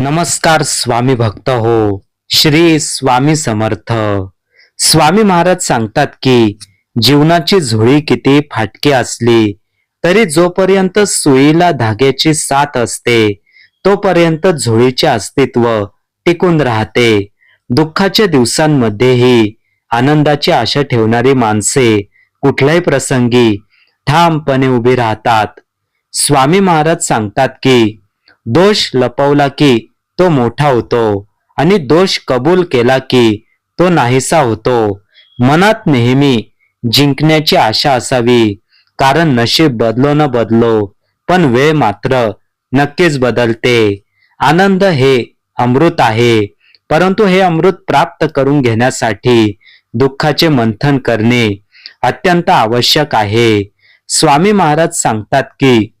नमस्कार स्वामी भक्त हो श्री स्वामी समर्थ. स्वामी महाराज सांगतात की जीवनाची झोळी किती फाटकी असली तरी जोपर्यंत सुईला धाग्याची साथ असते तोपर्यंत झोळीचे अस्तित्व टिकून राहते. दुःखाच्या दिवसांमध्येही आनंदाची आशा ठेवणारी माणसे कुठल्याही प्रसंगी ठामपणे उभी राहतात. स्वामी महाराज सांगतात की दोष लपवला की तो मोठा होतो आणि दोष कबूल केला की तो नाहीसा होतो. मनात नेहमी जिंकण्याची आशा असावी कारण नशीब बदलो न बदलो पण वेळ मात्र नक्कीच बदलते. आनंद हे अमृत आहे परंतु हे अमृत प्राप्त करून घेण्यासाठी दुःखाचे मंथन करणे अत्यंत आवश्यक आहे. स्वामी महाराज सांगतात की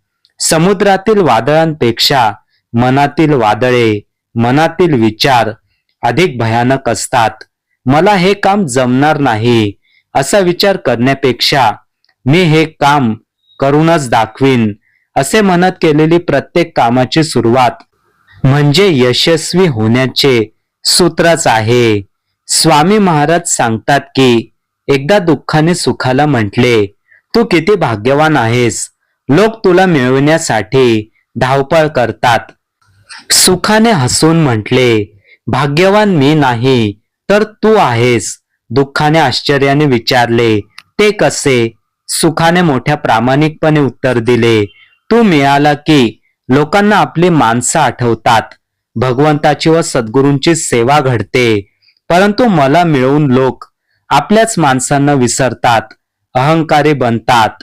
समुद्रातील वादळांपेक्षा मनातील वादळे मनातील विचार अधिक भयानक असतात. मला हे काम जमणार नाही असा विचार करण्यापेक्षा मी हे काम करूनच दाखवीन असे म्हणत केलेली प्रत्येक कामाची सुरुवात म्हणजे यशस्वी होण्याचे सूत्रच आहे. स्वामी महाराज सांगतात की एकदा दुःखाने सुखाला म्हटले तू किती भाग्यवान आहेस लोक तुला मिळवण्यासाठी धावपळ करतात. सुखाने हसून म्हटले भाग्यवान मी नाही तर तू आहेस. दुःखाने आश्चर्याने विचारले ते कसे? सुखाने मोठ्या प्रामाणिकपणे उत्तर दिले तू मिळाला की लोकांना आपली माणसं आठवतात. भगवंताची व सद्गुरूंची सेवा घडते. परंतु मला मिळवून लोक आपल्याच माणसांना विसरतात अहंकारी बनतात.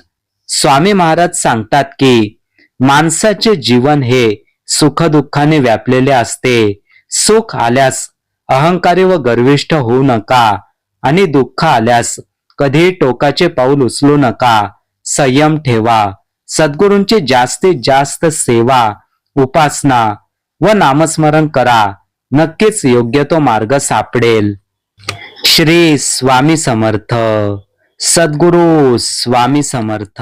स्वामी महाराज सांगतात की माणसाचे जीवन हे सुखदुःखाने व्यापलेले असते. सुख आल्यास अहंकारी व गर्विष्ठ होऊ नका आणि दुःख आल्यास कधीही टोकाचे पाऊल उचलू नका. संयम ठेवा. सद्गुरूंची जास्तीत जास्त सेवा उपासना व नामस्मरण करा. नक्कीच योग्य तो मार्ग सापडेल. श्री स्वामी समर्थ. सद्गुरु स्वामी समर्थ.